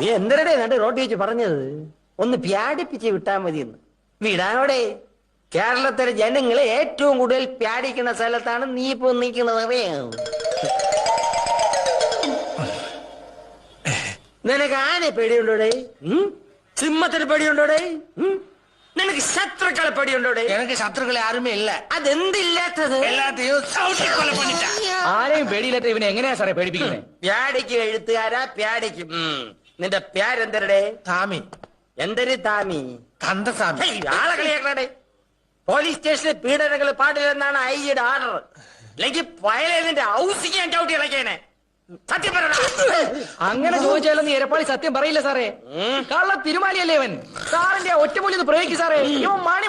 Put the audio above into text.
നീ എന്തരടെ കണ്ട് റോട്ടി വെച്ച് പറഞ്ഞത്? ഒന്ന് പ്യാടിപ്പിച്ച് വിട്ടാ മതിയെന്ന്. വിടാനോടെ കേരളത്തിലെ ജനങ്ങളെ ഏറ്റവും കൂടുതൽ പ്യാടിക്കുന്ന സ്ഥലത്താണ് നീ ഇപ്പൊ നിൽക്കുന്നത് അറിയാം? നിനക്ക് ആനെ പേടിയുണ്ടോടെ? സിംഹത്തിന് പേടിയുണ്ടോടെ? നിനക്ക് ശത്രുക്കളെ പേടിയുണ്ടോടെ எனக்கு சத்துருக்களை யாருமே இல்ல അതെന്തില്ലാത്തത് எல்லாத்தையும் சவுட்டி கொலை பண்ணிட்டேன் ആരെയും പേടിയില്ലാത്ത ഇവനെ എങ്ങനെയാ സാറേ പേടിപ്പിക്കുന്നത് പ്യാടിക്ക് എഴുത്തുകാരാ പ്യാടിക്ക് ഉം. നിന്റെ പ്യാരെന്തരടെ சாமி എന്തൊരു താമി கந்தசாமி ഹേയ്, ആളെ കളിയാക്കണേ പോലീസ് സ്റ്റേഷനിൽ പീഡനങ്ങൾ പാടില്ലെന്നാണ് ഐ ജിയുടെ ഓർഡർ അല്ലെങ്കിൽ വയലേതിന്റെ ഹൗസിക്ക് ഞാൻ ചവിട്ടി ഇളക്കിയേനെ സത്യം പറയടാ അങ്ങനെ ചോദിച്ചാലൊന്നും എരപ്പാളി സത്യം പറയില്ല സാറേ. കള്ള തിരുമാലിയല്ലേ ഇവൻ? സാറിന്റെ ഒറ്റമൂലി പ്രയോഗിക്കും സാറേ. ഇവൻ മാണി